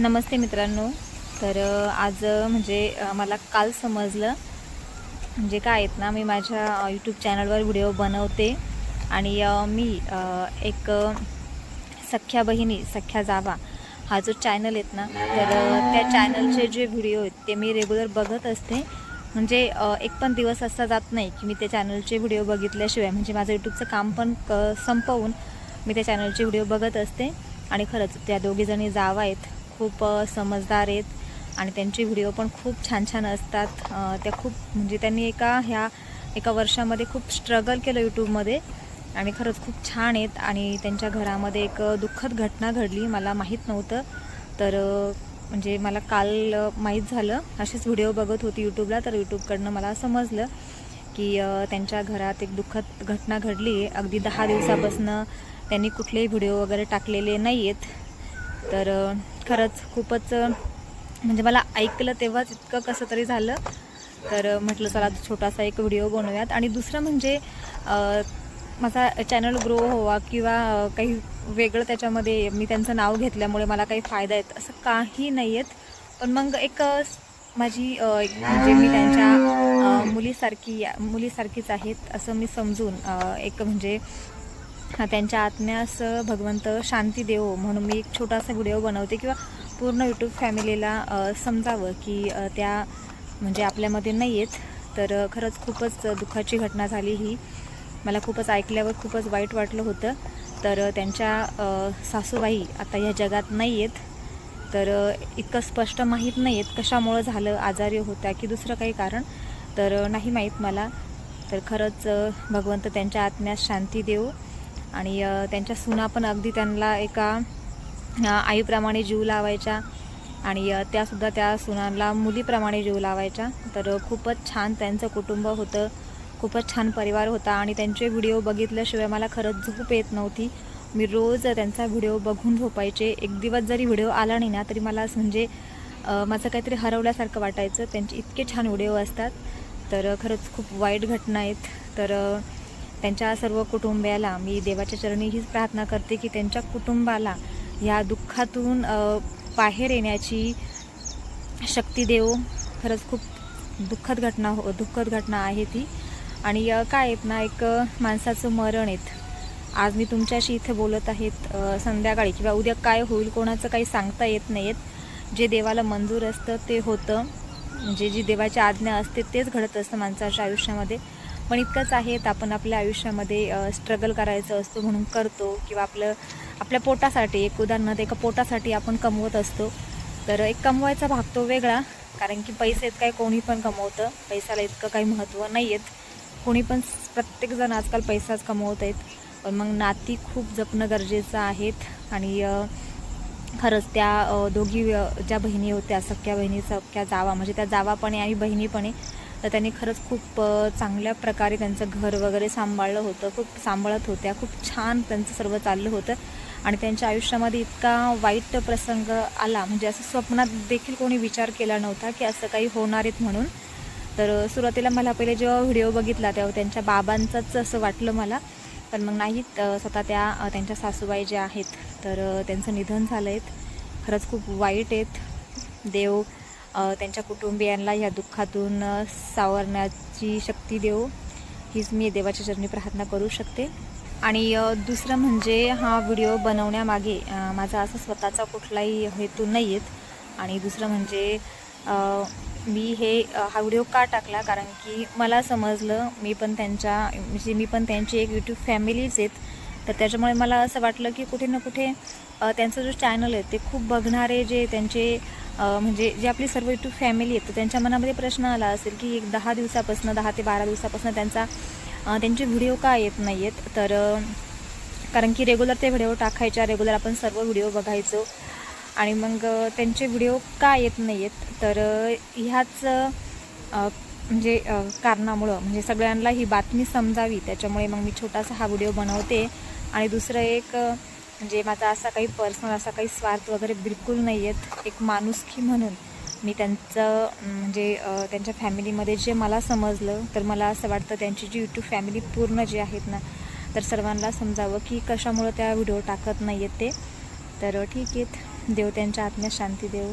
नमस्ते मित्रांनो. तर आज म्हणजे मला काल समजलं म्हणजे काय आहेत ना मी माझ्या यूट्यूब चॅनलवर व्हिडिओ बनवते आणि मी एक सख्या बहिणी सख्या जावा हा जो चॅनल आहेत ना तर त्या चॅनलचे जे व्हिडिओ आहेत ते मी रेग्युलर बघत असते. म्हणजे एक पण दिवस असा जात नाही की मी त्या चॅनलचे व्हिडिओ बघितल्याशिवाय म्हणजे माझं यूट्यूबचं काम पण क संपवून मी त्या चॅनलचे व्हिडिओ बघत असते. आणि खरंच त्या दोघीजणी जावा आहेत. खूप समजदार आहेत आणि त्यांचे व्हिडिओ पण खूप छान छान असतात. त्या खूप म्हणजे त्यांनी एका ह्या एका वर्षामध्ये खूप स्ट्रगल केलं यूट्यूबमध्ये आणि खरंच खूप छान आहेत आणि त्यांच्या घरामध्ये एक दुःखद घटना घडली. मला माहीत नव्हतं. तर म्हणजे मला काल माहीत झालं. असेच व्हिडिओ बघत होती यूट्यूबला तर यूट्यूबकडनं मला समजलं की त्यांच्या घरात एक दुःखद घटना घडली. आहे अगदी दहा दिवसापासनं त्यांनी कुठलेही व्हिडिओ वगैरे टाकलेले नाही आहेत तर खरंच खूपच म्हणजे मला ऐकलं तेव्हाच इतकं कसं तरी झालं. तर म्हटलं चला छोटासा एक व्हिडिओ बनवूयात. आणि दुसरं म्हणजे माझा चॅनल ग्रो व्हावा किंवा काही वेगळं त्याच्यामध्ये मी त्यांचं नाव घेतल्यामुळे मला काही फायदा आहेत असं काही नाही आहेत पण मग एक माझी एक म्हणजे मी त्यांच्या मुलीसारखी मुलीसारखीच आहेत असं मी समजून एक म्हणजे त्यांच्या आत्म्यास भगवंत शांती देवो म्हणून मी एक छोटासा व्हिडिओ बनवते किंवा पूर्ण यूट्यूब फॅमिलीला समजावं की त्या म्हणजे आपल्यामध्ये नाही आहेत तर खरंच खूपच दुःखाची घटना झाली ही. मला खूपच ऐकल्यावर खूपच वाईट वाटलं होतं. तर त्यांच्या सासूबाई आता ह्या जगात नाही आहेत तर इतकं स्पष्ट माहीत नाही आहेत कशामुळं झालं आजारी होत्या की दुसरं काही कारण. तर नाही माहीत मला. तर खरंच भगवंत त्यांच्या आत्म्यास शांती देऊ आणि त्यांच्या सुना पण अगदी त्यांना एका आईप्रमाणे जीव लावायच्या आणि त्यासुद्धा त्या सुनांना मुलीप्रमाणे जीव लावायच्या. तर खूपच छान त्यांचं कुटुंब होतं. खूपच छान परिवार होता आणि त्यांचे व्हिडिओ बघितल्याशिवाय मला खरंच झोप येत नव्हती. मी रोज त्यांचा व्हिडिओ बघून झोपायचे. एक दिवस जरी व्हिडिओ आला नाही ना तरी मला असं म्हणजे माझं काहीतरी हरवल्यासारखं वाटायचं. त्यांचे इतके छान व्हिडिओ असतात. तर खरंच खूप वाईट घटना आहेत. तर त्यांच्या सर्व कुटुंबियाला मी देवाच्या चरणी हीच प्रार्थना करते की त्यांच्या कुटुंबाला ह्या दुःखातून बाहेर येण्याची शक्ती देव. खरंच खूप दुःखद घटना हो दुःखद घटना आहे ती. आणि काय आहेत ना एक माणसाचं मरण आहेत. आज मी तुमच्याशी इथे बोलत आहेत संध्याकाळी किंवा उद्या काय होईल कोणाचं काही सांगता येत नाही आहेत जे देवाला मंजूर असतं ते होतं. म्हणजे जी देवाची आज्ञा असते तेच घडत असतं माणसाच्या आयुष्यामध्ये. पण इतकंच आहेत आपण आपल्या आयुष्यामध्ये स्ट्रगल करायचं असतो म्हणून करतो किंवा आपलं आपल्या पोटासाठी एक उदाहरणार्थ एका पोटासाठी आपण कमवत असतो. तर एक कमवायचा भाग तो वेगळा कारण की पैसे काय कोणी पण कमवतं. पैशाला इतकं काही महत्त्व नाही आहेत कोणी पण प्रत्येकजण आजकाल पैसाच कमवत आहेत. पण मग नाती खूप जपणं गरजेचं आहेत आणि खरंच त्या दोघी ज्या बहिणी होत्या सख्या बहिणी सख्या जावा म्हणजे त्या जावापणे आणि बहिणीपणे तर त्यांनी खरंच खूप चांगल्या प्रकारे त्यांचं घर वगैरे सांभाळलं होतं. खूप सांभाळत होत्या. खूप छान त्यांचं सर्व चाललं होतं. आणि त्यांच्या आयुष्यामध्ये इतका वाईट प्रसंग आला. म्हणजे असं स्वप्नात देखील कोणी विचार केला नव्हता की असं काही होणार आहेत म्हणून. तर सुरुवातीला मला पहिले जेव्हा व्हिडिओ बघितला तेव्हा त्यांच्या बाबांचंच असं वाटलं मला. पण मग नाही स्वतः त्या त्यांच्या सासूबाई ज्या आहेत तर त्यांचं निधन झालं आहेत खरंच खूप वाईट आहेत. देव त्यांच्या कुटुंबियांना या दुःखातून सावरण्याची शक्ती देऊ. हीच मी देवाच्या चरणी प्रार्थना करू शकते. आणि दुसरं म्हणजे हा व्हिडिओ बनवण्यामागे माझा असा स्वतःचा कुठलाही हेतू नाही आहेत आणि दुसरं म्हणजे मी हे हा व्हिडिओ का टाकला? कारण की मला समजलं मी पण त्यांच्या म्हणजे मी पण त्यांची एक यूट्यूब फॅमिलीच आहेत. तर त्याच्यामुळे मला असं वाटलं की कुठे ना कुठे त्यांचं जो चॅनल आहे ते खूप बघणारे जे त्यांचे म्हणजे जे आपली सर्व यूट्यूब फॅमिली आहेत तर त्यांच्या मनामध्ये प्रश्न आला असेल की एक दहा दिवसापासून दहा ते बारा दिवसापासून त्यांचा त्यांचे व्हिडिओ का येत नाही आहेत तर कारण की रेग्युलर ते व्हिडिओ टाकायच्या रेग्युलर आपण सर्व व्हिडिओ बघायचो. आणि मग त्यांचे व्हिडिओ का येत नाही आहेत तर ह्याच म्हणजे कारणामुळं म्हणजे सगळ्यांना ही बातमी समजावी. त्याच्यामुळे मग मी छोटासा हा व्हिडिओ बनवते. आणि दुसरं एक म्हणजे माझा असा काही पर्सनल असा काही स्वार्थ वगैरे बिलकुल नाही आहेत एक माणुसकी म्हणून. मी त्यांचं म्हणजे त्यांच्या फॅमिलीमध्ये जे मला समजलं तर मला असं वाटतं त्यांची जी यूट्यूब फॅमिली पूर्ण जी आहेत ना तर सर्वांना समजावं की कशामुळं त्या व्हिडिओ टाकत नाही आहेत ते. तर ठीक आहेत. देव त्यांच्या आत्म्या शांती देव.